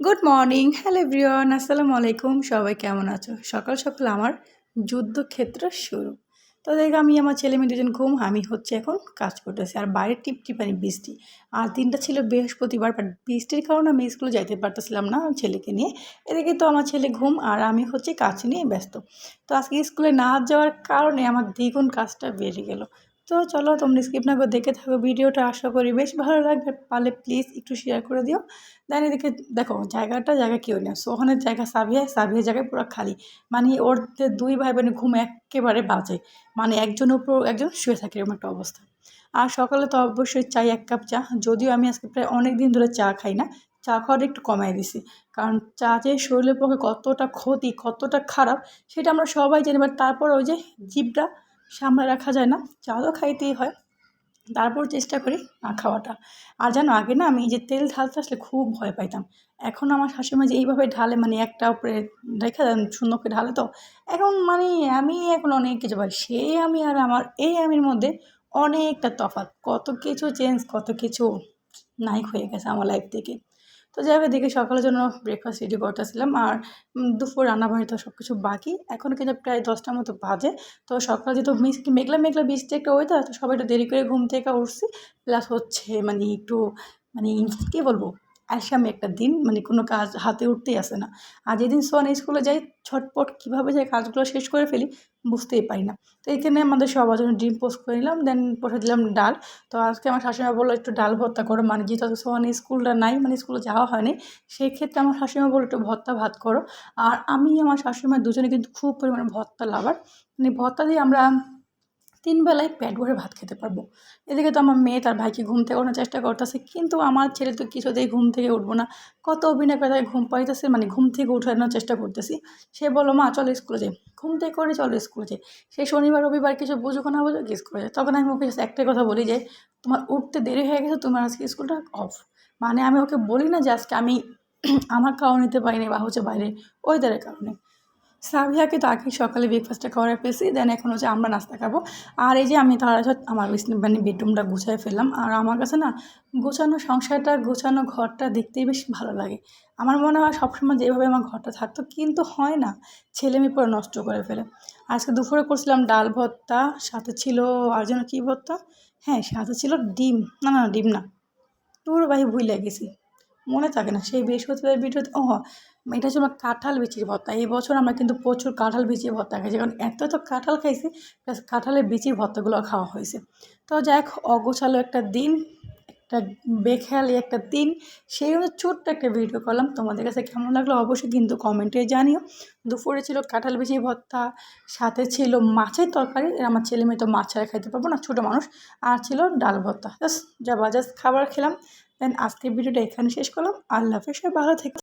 Good morning hello everyone আসসালামু আলাইকুম সবাই কেমন আছো? সকাল সকাল আমার যুদ্ধক্ষেত্র শুরু। তো দেখ, আমি আমার ছেলে মেয়ে দুজন ঘুম, আমি হচ্ছে এখন কাজ করতেছি। আর বাইরে টিপ টিপানি বৃষ্টি। আর দিনটা ছিল বৃহস্পতিবার বাট বৃষ্টির কারণে আমি স্কুলে যাইতে পারতেছিলাম না ছেলেকে নিয়ে। এদিকে তো আমার ছেলে ঘুম, আর আমি হচ্ছে কাজ নিয়ে ব্যস্ত। তো আজকে স্কুলে না যাওয়ার কারণে আমার দ্বিগুণ কাজটা বেড়ে গেল। তো চলো তোমরা স্কিপ না করে দেখে থাকো ভিডিওটা, আশা করি বেশ ভালো লাগবে। পারলে প্লিজ একটু শেয়ার করে দিও। দেন এদিকে দেখো, জায়গাটা জায়গা কেউ নেই। সোহানের জায়গা সাবিয়া সাবিয়ার জায়গায় পুরো খালি। মানে ওর দুই ভাই বোনের ঘুম একেবারে বাজে। মানে একজনের উপর একজন শুয়ে থাকে এরকম একটা অবস্থা। আর সকালে তো অবশ্যই চাই এক কাপ চা। যদিও আমি আজকে প্রায় অনেক দিন ধরে চা খাই না। চা খাওয়াটা একটু কমাই দিছি। কারণ চা যে শরীরের পক্ষে কতটা ক্ষতি, কতটা খারাপ, সেটা আমরা সবাই জানি। বাট তারপর ওই যে জিভটা সামনে রাখা যায় না। চা তো খাইতেই হয়। তারপর চেষ্টা করি না খাওয়াটা। আর জানো, আগে না আমি যে তেল ঢালতে আসলে খুব ভয় পাইতাম। এখন আমার শাশুড়ি যে এইভাবে ঢালে মানে একটা উপরে রেখে দেন করে ঢালে তো, এখন মানে আমি এখন অনেক কিছু পাই সে আমি আর আমার, এই আমির মধ্যে অনেকটা তফাৎ। কত কিছু চেঞ্জ কত কিছু নাই হয়ে গেছে আমার লাইফ থেকে। তো যাই হোক দেখি সকালের জন্য ব্রেকফাস্ট রেডি করতেছিলাম আর দুপুর রান্নাবাড়ি তো সব কিছু বাকি। এখন কিন্তু প্রায় দশটার মতো বাজে। তো সকালে যেহেতু মেঘলা মেঘলা বৃষ্টি একটা ওয়েদার তো সবাই একটু দেরি করে ঘুম থেকে উঠছি। প্লাস হচ্ছে মানে একটু মানে কী বলব? আলসামি একটা দিন মানে কোনো কাজ হাতে উঠতেই আসে না। আর যেদিন সোয়ান স্কুলে যাই, ছটপট কীভাবে যাই কাজগুলো শেষ করে ফেলি, বুঝতেই পারি না। তো এইখানে আমাদের সবার জন্য ডিম পোস্ট করে নিলাম, দেন পরে দিলাম ডাল। তো আজকে আমার শাশুড়িমা বলল, একটু ডাল ভর্তা করো। মানে যেহেতু সোয়ান স্কুলটা নাই মানে স্কুলে যাওয়া হয়নি সেই ক্ষেত্রে আমার শাশুড়িমা বলল, একটু ভর্তা ভাত করো। আর আমি আমার শাশুড়িমা দুজনে কিন্তু খুব পরিমাণে ভর্তা লাভার। মানে ভর্তা দিয়ে আমরা তিন বেলায় পেট ভরে ভাত খেতে পারব। এদিকে তো আমার মেয়ে তার ভাইকে ঘুম থেকে ওঠানোর চেষ্টা করতেছে, কিন্তু আমার ছেলে তো কিছুতেই ঘুম থেকে উঠবো না। কত অভিনয় করে ঘুম পাইতেছে মানে ঘুম থেকে উঠানোর চেষ্টা করতেছি। সে বলো মা, চলো স্কুলে যাই। ঘুম থেকে করে চলো স্কুলে যাই। সে শনিবার, রবিবার কিছু বুঝুক না বুঝুক স্কুলে যায়। তখন আমি ওকে একটাই কথা বলি যে, তোমার উঠতে দেরি হয়ে গেছে, তোমার আজকে স্কুলটা অফ মানে আমি ওকে বলি না যে, আজকে আমি আমার কারণ নিতে পারিনি বা হচ্ছে বাইরে ওয়েদারের কারণে। সাবিয়াকে তো আগেই সকালে ব্রেকফাস্টটা করে ফেলছি দেন এখন হচ্ছে আমরা নাস্তা খাব। আর এই যে আমি তারা আমার মানে বেডরুমটা গুছিয়ে ফেললাম, আর আমার কাছে না গোছানো সংসারটা, গোছানো ঘরটা দেখতেই বেশ ভালো লাগে। আমার মনে হয় সবসময় যেভাবে আমার ঘরটা থাকতো, কিন্তু হয় না ছেলে মেয়ে পরে নষ্ট করে ফেলে। আজকে দুপুরে করছিলাম ডাল ভর্তা, সাথে ছিল আর যেন কী ভর্তা? হ্যাঁ সাথে ছিল ডিম। না না, ডিম না। তোর ভাই ভুলে গেছি। মনে থাকে না, সেই বৃহস্পতিবার ভিডিওতে ও এটা হচ্ছে আমার কাঁঠাল বিচির ভর্তা। এই বছর আমরা কিন্তু প্রচুর কাঁঠাল বিচির ভর্তা খাইছি, কারণ এত তো কাঁঠাল খাইছি, প্লাস কাঁঠালের বিচির ভর্তাগুলো খাওয়া হয়েছে। তো যাই হোক, অগোছালো একটা দিন, একটা বেখেয়ালি একটা দিন, সেই ছোট্ট একটা ভিডিও করলাম। তোমাদের কাছে কেমন লাগল অবশ্যই কিন্তু কমেন্টে জানিও। দুপুরে ছিল কাঁঠাল বিচি ভর্তা, সাথে ছিল মাছের তরকারি আমার ছেলে মেয়ে তো মাছ ছাড়া খাইতে পারব না, ছোটো মানুষ, আর ছিল ডাল ভর্তা। জাস্ট যা বাজাজ খাবার খেলাম। দেন আজকের ভিডিওটা এখানে শেষ করলাম। আল্লাহ হাফেজ ভালো থেকে